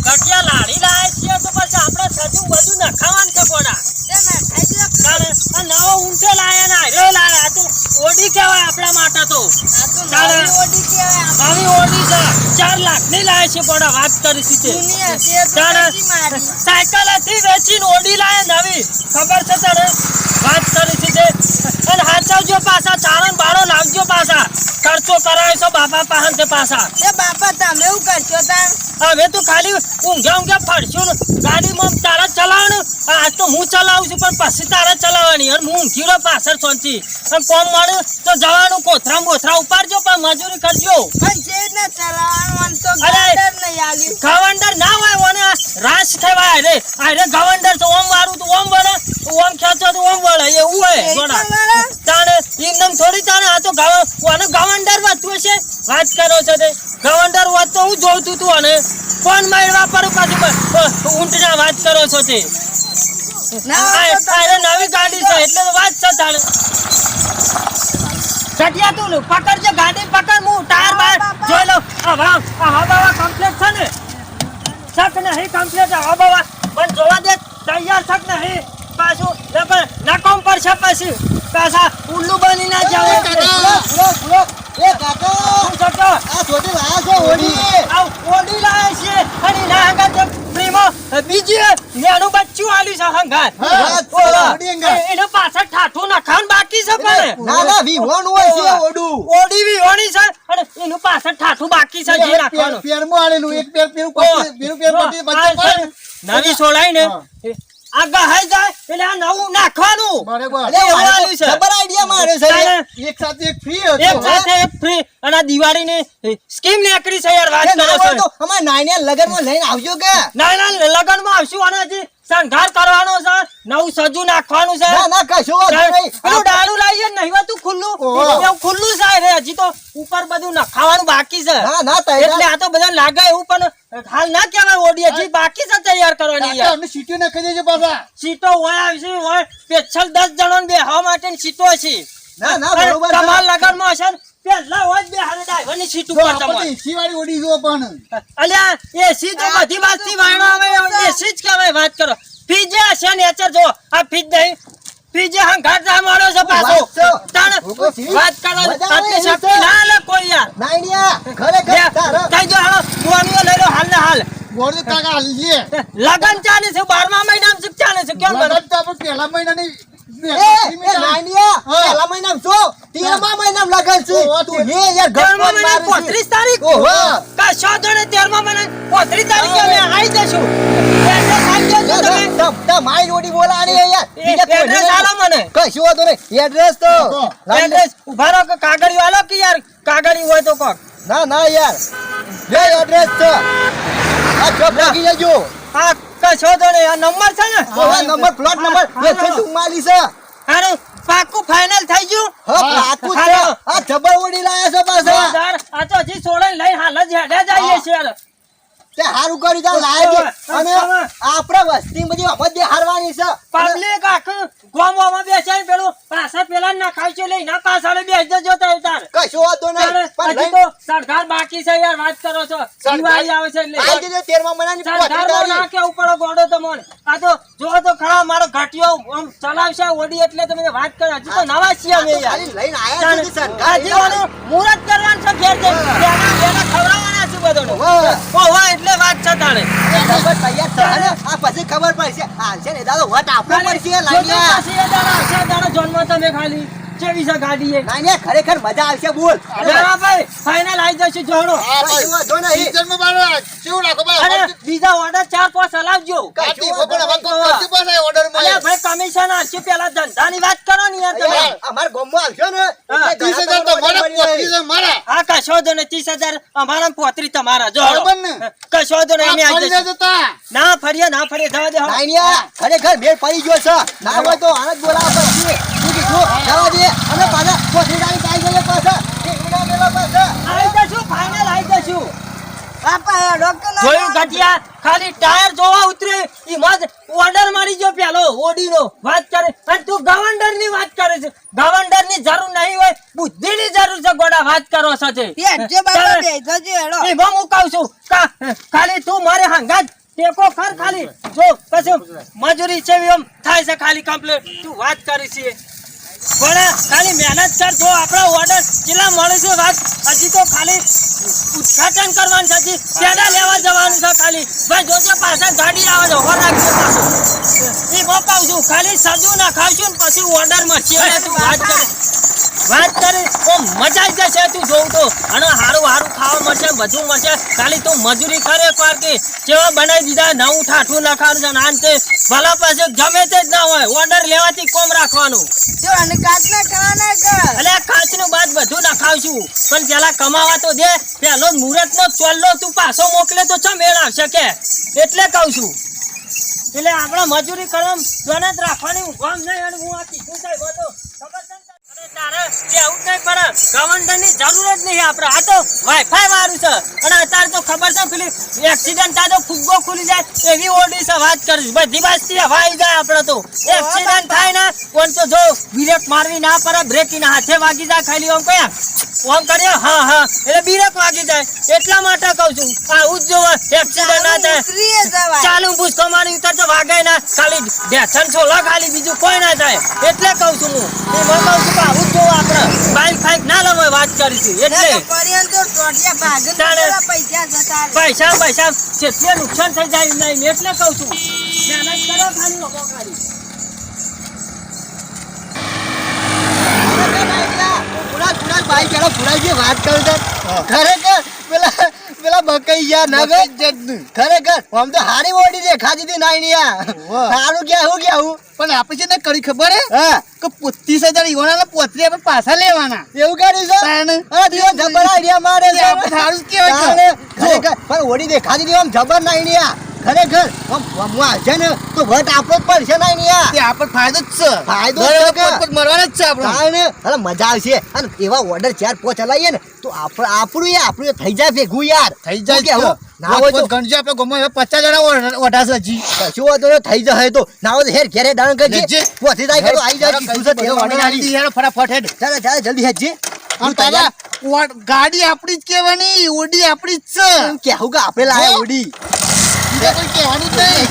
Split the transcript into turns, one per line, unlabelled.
ઘટિયા લાડી લાય છે
તો
પછી આપણે સજુ બધું નખાવાનું છે ગોડા ઓડી કહેવાય આપણા માટે તો. આવી ઓડી છે. ચાર લાખની લાયા છે પણ વાત કરી છે. સાયકલ હતી વેચીને ઓડી લાયા નવી. ખબર છે તને? વાત કરી છે અને હાચવજો પાછા ચારણ બાળો લાવજો પાછા. ખર્ચો કરાય છો બાપા પાહન તે પાછા.
એ બાપા તમે એવું કરશો તાર
હવે તું ખાલી ઊંઘ્યા ઊંઘ્યા ફરશું ગાડી ગાડીમાં તારા જ ચલાવવાનું આજ તો હું ચલાવું છું પણ પછી તારે ચલાવવાની અને હું ઊંઘી રહ્યો પાછળ સોંચી અને કોમ મળે તો જવાનું કોથરા મોથરા ઉપાડજો પણ મજૂરી કરજો.
તો.
ગવંડર ના હોય ઓને રાસ થવાય અરે અરે ગવંડર તો ઓમ મારું તો ઓમ વળે ઓમ ખેંચો તો ઓમ વળે એવું હોય ગોડા તાણે એકદમ થોડી તાણે આ તો ગવ ઓને ગવંડર વાતું હશે. વાત કરો છો તે. ગવંડર વાત તો હું જોઉં તું અને કોણ મારવા પર પાછું ઊંટના વાત કરો છો તે
તો.
નવી ગાડી છે એટલે તો વાત છે તાણે. ચટિયા તું લો, પકડજે ગાડી પકડ હું ટાયર બાર જોઈ લઉં. આ વાવ આ કમ્પ્લીટ છે ને? શક નહીં કમ્પ્લીટ હવા બવા પણ જોવા દે તૈયાર શક નહીં. પાછું ને પણ નકોમ છે પછી. પાછા ઉલ્લુ બની ના જાવ
કાકા, એ કાકા,
શું થતો?
આ છોટી લાયા છો ઓડી.
આ ઓડી લાવે છે અને ના હંગાત તો પ્રેમો બીજી નેનું બચ્ચું આલ્યું છે એનો પાછળ ઠાઠું નખાન બાકી છે પણ.
ના, ના, વિહોણું હોય છે ઓડું.
ઓડી વિહોણી છે અને એનું પાછળ ઠાઠું બાકી છે જે
એક પેર-
નાખવાનું
પેરમાં આલેલું, એક પેર પેરું
નવી સોળાઈ ને
હા.
હઈ જાય એટલે આ નવું નાખવાનું. મારે છે.
ખબર આઈડિયા મારે છે. એક સાથે એક ફ્રી હતો.
એક સાથે એક ફ્રી અને આ દિવાળીની સ્કીમ નીકળી છે યાર વાત કરો છો.
તો અમારા લગનમાં લઈને આવજો કે.
ના ના લગનમાં આવશું અને હજી શણગાર કરવાનો છે. નવું સજુ નાખવાનું છે.
ના ના કશો વાંધો નહીં.
પેલું ડાળું લાવીએ નહીં હોતું ખુલ્લું. એવું ખુલ્લું છે રે. હજી તો ઉપર બધું નખાવાનું બાકી છે.
ના ના
એટલે આ તો બધા લાગે એવું પણ હાલ ના કહેવાય ઓડી હજી બાકી છે તૈયાર કરવાની યાર.
અમને સીટો નાખી દેજો પાછા.
સીટો હોય આવશે હોય? પેછલ દસ જણો બેહવા માટે સીટો છે.
ના ના બરોબર
તમાર લગનમાં હશે ને પહેલા હોય બે હારે ડ્રાઈવરની સીટ ઉપર તમાર.
એસી વાળી ઓડી જો પણ.
અલ્યા એસી તો બધી વાતથી વાણો આવે એસી જ કહેવાય વાત કરો. ફીજે હશે ને એચર જો આ ફીજ નહીં. ફીજે હંગાટ ના મારો છે પાછો.
છે.
તાણ
છે.
વાત કરો આટલી શક્તિ ના લે કોઈ યાર.
નાનીયા ખરેખર
લે,
તારા.
તઈ જો હાલો દુઆનીઓ લઈ લો હાલ ને હાલ
ગોળું કાકા હાલ
લગન ચાલે છે બારમા મહિનામાં સુખ ચાલે છે કેમ
લગન તો આપણે પહેલા મહિનાની
ઊભા રહો કે યાર? કાગળી હોય તો કોક.
ના ના યાર. એડ્રેસ છે. આ ચોપ રાખી લેજો
હા કશો તો ને આ નંબર છે ને?
ઓહો, નંબર પ્લોટ નંબર.
હા,
એ છે
હા.
ચુમ્માલીસ છે
હારું પાકું ફાઇનલ થઈ ગયું.
હા. પાકું છે. આ જબર ઓડી લાયા છે પાછા.
આ તો હજી સોળે લઈ હાલ જ હેડે જઈએ યાર.
તે હારું કર્યું તા લાયક અને આપણે વસ્તી બધી અમદે હારવાની છે.
પબ્લિક આખું. ગોમવામાં બેસાય પેલું. પાછા પેલા ના ખાવશે લઈ ના પાછળ બેસ દેજો તો તાર.
કશું વાંધો નહીં. પણ
હજી તો સરદાર બાકી છે યાર વાત કરો છો. દિવાળી આવે છે એટલે.
આવી જજો 13 માં
મનાની
સરદાર
ના કે ઉપર ગોડો તમને આ તો જો તો ખરા મારો ઘાટિયો આમ ચલાવશે ઓડી એટલે તમે વાત કરો. હજી તો નવા છીએ અમે યાર.
લઈને આયા છે તે સરકાર
હજી ઓલું કરવાનું છે ઘેર જઈને. એના એના ખવડાવવાના
ઓહો,
એટલે વાત છે તારે.
તૈયાર છે. આ પછી ખબર પડશે. હાલશે ને દાદા વટ આપવો પડશે લાગ્યા
પછી એ દાડા હશે, દાડા જોનમાં તમે ખાલી. કેવી છે ગાડી એ?
ખરેખર મજા આવશે બોલ.
ભાઈ ફાઇનલ આવી જશે જોડો.
બાર રાખો ભાઈ
બીજા ઓર્ડર ચાર પાંચ હલાવજો
હવે પાસે માં
ભાઈ કમિશન આવશે પેલા ધંધાની વાત કરો ને યાર તમે.
અમાર ગામમાં આવશો ને એટલે
ત્રીસ
ઘણા
હજાર તો
બધા
મારા.
આ કશો તો ને ત્રીસ હજાર અમારા પોત્રી તમારા. જો કશો તો ને? અમે આવી
જતા.
ના ફરીએ ના ફરીએ જવા દે હો.
ખરેખર મેળ પડી ગયો છે. ના હોય તો આને જ બોલાવવા પડશે શું કીધું જવા દે. અને પાછા પોતરી આવી જઈએ પાછા.
આવી જશું ફાઇનલ આવી જશું.
બાપા ડોક્ટર
જોયું ઘટિયા ખાલી ટાયર જોવા ઉતરે એમાં જ ઓર્ડર મળી ગયો પેલો ઓડીનો. વાત કરે અને તું ગવર્નરની વાત કરે છે. ગવર્નરની જરૂર નહીં હોય બુદ્ધિ ની જરૂર છે ગોડા વાત કરો છો તે
બાપા હેડો.
હું કહું છું ખાલી તું મારે હંગાત ટેકો કર ખાલી. જો પછી મજૂરી છે એમ થાય છે ખાલી કમ્પ્લીટ તું વાત કરી છે. પણ ખાલી મહેનત કર જો આપણો ઓર્ડર કેટલા મળે છે વાત? હજી તો ખાલી ઉદઘાટન કરવાનું છે હજી. પેડા લેવા જવાનું છે ખાલી. ભાઈ જોજો પાછા ગાડી આવે છે હોર રાખજો પાછું. એ બપાવ છું ખાલી સજુ ના ખાવશું ને પછી ઓર્ડર મળશે વાત કરે. વાત કરે તો મજા આવી જશે તું જોઉં તો. અને હારું હારું ખાવા મળશે બધું મળશે. ખાલી તું મજૂરી કરે એકવાર કે કેવા બનાવી દીધા નવું ઠાઠું નખાડું છે ને આન તે. ભલા પાસે ગમે તે જ ના હોય ઓર્ડર લેવાથી કોમ રાખવાનું.
જો અને ખાવાના કર.
બાદ બધું નખાવશું પણ પેલા કમાવા તો દે પેલો મુહૂર્ત નો ચોલ્લો તું પાછો મોકલે તો ચમ મેળ આવશે કે? એટલે કહું છું. એટલે આપણે મજૂરી કરવા જોને જ રાખવાની ઊંઘવામ નહીં અને હું આ કીધું સાહેબ હતો. ખબર છે? ને? અને તારે કેવું જ નહીં પડે ગવર્નરની જરૂર જ નહીં આપણે આ તો વાઈફાઈ વાળું છે. અને અત્યારે તો ખબર છે પેલી એક્સિડન્ટ થાય તો ફુગ્ગો ખુલી જાય એવી ઓડી છે. વાત કરીશ બધી બાજથી હવા જાય આપણે તો. એક્સિડન્ટ થાય ને પણ તો જો બ્રેક મારવી ના પડે બ્રેકીના હાથે વાગી જાય ખાલી આમ કયા ઓમ કર્યો? હા હા. એટલે બ્રેક વાગી જાય. એટલા માટે કહું છું. આવું જ જોવે. એક્સિડન્ટ વાગાય ના ખાલી બેસન છોલા ખાલી બીજું કોઈ ના થાય. એટલે કહું છું હું. એ મને કહું છું કે આવું જ જોવું આપણે બાઈક ફાઈક ના લવાય વાત કરીશું એટલે
પૈસા
પૈસા જેટલે નુકસાન થઈ જાય નહીં. એટલે કહું છું. મહેનત કરો ખાલી લોકો ખાલી
પુરાજી વાત કરું તો. ખરેખર પેલા પેલા બકઈ ના ગઈ ખરેખર આમ તો હારી ઓડી દે ખાધી હતી નાઈ ની હારું ગયા હું ગયા હું.
પણ આપણે છે ને કરી ખબર હે?
હા.
કે પચીસ હજાર ઈવાના પોતરી આપણે પાછા લેવાના.
એવું કર્યું છે. હા દિયો જબર આઈડિયા મારે
છે. આપણે સારું જ કહેવાય
તાણે.
કે.
ખરેખર પણ ઓડી દે ખાધી હતી આમ જબરની આ. ખરેખર? હું ને તો વટ આપવો જ પડશે ની આ
તે આપણે ફાયદો જ છે.
ફાયદો
મરવાનો જ છે હા
આપણે અરે મજા આવશે. અને એવા ઓર્ડર ચાર પોચ ચલાવીએ ને તો આપણે આપણું આપણું થઈ જાય ભેગું યાર.
થઈ જાય કે
ના હોય તો
ગણજો આપણે ગમે પચાસ જણા ઓઢાશે હજી.
કશું વાંધો થઈ જાય તો. ના હોય તો હેર ઘેરે દાણ કરજે. પોથી જાય કે આવી જાય કીધું
ફટાફટ હેડ.
ચાલો ચાલો જલ્દી
તારા ગાડી આપણી જ કહેવાની ઓડી આપણી જ છે.
કેવું કે આપણે લાયા
હો? કહેવાનું જ નહીં.